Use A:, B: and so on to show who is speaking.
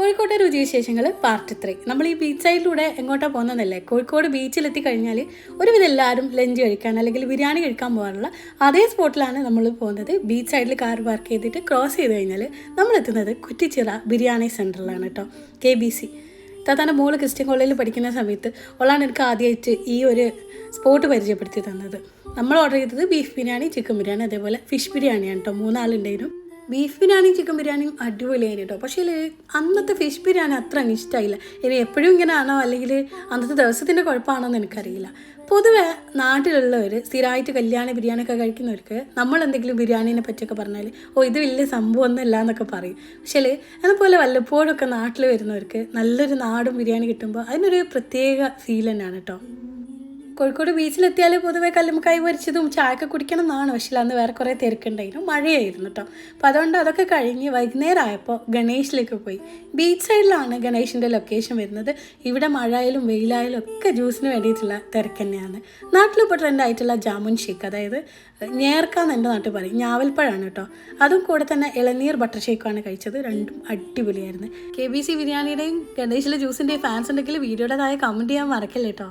A: കോഴിക്കോട്ടെ രുചിവിശേഷങ്ങൾ part three നമ്മൾ ഈ ബീച്ച് സൈഡിലൂടെ എങ്ങോട്ടാ പോകുന്നതല്ലേ? കോഴിക്കോട് ബീച്ചിലെത്തി കഴിഞ്ഞാൽ ഒരുവിധം എല്ലാവരും ലഞ്ച് കഴിക്കാൻ അല്ലെങ്കിൽ ബിരിയാണി കഴിക്കാൻ പോകാനുള്ള അതേ സ്പോട്ടിലാണ് നമ്മൾ പോകുന്നത്. ബീച്ച് സൈഡിൽ കാർ പാർക്ക് ചെയ്തിട്ട് ക്രോസ് ചെയ്ത് കഴിഞ്ഞാൽ നമ്മൾ എത്തുന്നത് കുറ്റിച്ചിറ ബിരിയാണി സെന്ററിലാണ് കേട്ടോ കെ ബി സി താത്താന്റെ മോൾ ക്രിസ്ത്യൻ കോളേജിൽ പഠിക്കുന്ന സമയത്ത് ഓളാണ് എനിക്ക് ആദ്യമായിട്ട് ഈ ഒരു സ്പോട്ട് പരിചയപ്പെടുത്തി തന്നത്. നമ്മൾ ഓർഡർ ചെയ്തത് ബീഫ് ബിരിയാണി ചിക്കൻ ബിരിയാണി അതേപോലെ ഫിഷ് ബിരിയാണിയാണ് കേട്ടോ മൂന്നാളുണ്ടായിരുന്നു ബീഫ് ബിരിയാണിയും ചിക്കൻ ബിരിയാണിയും അടിപൊളിയായിരുന്നു കേട്ടോ. പക്ഷേ അന്നത്തെ ഫിഷ് ബിരിയാണി അത്ര അങ്ങ് ഇഷ്ടമായില്ല. ഇനി എപ്പോഴും ഇങ്ങനെ ആണോ അല്ലെങ്കിൽ അന്നത്തെ ദിവസത്തിന്റെ കുഴപ്പമാണോ എന്ന് എനിക്കറിയില്ല. പൊതുവെ നാട്ടിലുള്ളവർ സ്ഥിരമായിട്ട് കല്യാണ ബിരിയാണിയൊക്കെ കഴിക്കുന്നവർക്ക് നമ്മൾ എന്തെങ്കിലും ബിരിയാണീനെ പറ്റിയൊക്കെ പറഞ്ഞാൽ ഓ ഇത് വലിയ സംഭവമൊന്നും ഇല്ല എന്നൊക്കെ പറയും. പക്ഷേ അതുപോലെ വല്ലപ്പോഴൊക്കെ നാട്ടിൽ വരുന്നവർക്ക് നല്ലൊരു നാടും ബിരിയാണി കിട്ടുമ്പോൾ അതിനൊരു പ്രത്യേക ഫീൽ തന്നെയാണ് കേട്ടോ. കോഴിക്കോട് ബീച്ചിലെത്തിയാൽ പൊതുവെ കല്ലുമ്മക്കായ് പൊരിച്ചതും ചായയൊക്കെ കുടിക്കണം എന്നാണ് പക്ഷേ അന്ന് വേറെ കുറേ തിരക്കുണ്ടായിരുന്നു മഴയായിരുന്നു കേട്ടോ. അപ്പോൾ അതുകൊണ്ട് അതൊക്കെ കഴിഞ്ഞ് വൈകുന്നേരം ആയപ്പോൾ ഗണേഷിലേക്ക് പോയി. ബീച്ച് സൈഡിലാണ് ഗണേഷിന്റെ ലൊക്കേഷൻ വരുന്നത്. ഇവിടെ മഴയായാലും വെയിലായാലും ഒക്കെ ജ്യൂസിന് വേണ്ടിയിട്ടുള്ള തിരക്ക് തന്നെയാണ്. നാട്ടിലിപ്പോൾ ട്രെൻഡായിട്ടുള്ള ജാമുൻ ഷേക്ക് അതായത് ഞേർക്കാന്ന് എന്റെ നാട്ടിൽ പറയും. ഞാവൽപ്പഴമാണ് കേട്ടോ. അതും കൂടെ തന്നെ ഇളനീർ ബട്ടർ ഷേക്കുമാണ് കഴിച്ചത്. രണ്ടും അടിപൊളിയായിരുന്നു. കെ ബി സി ബിരിയാണിയുടെയും ഗണേഷിലെ ജ്യൂസിന്റെയും ഫാൻസ് ഉണ്ടെങ്കിൽ വീഡിയോയുടെ താഴെ കമന്റ് ചെയ്യാൻ മറക്കല്ലേ കേട്ടോ.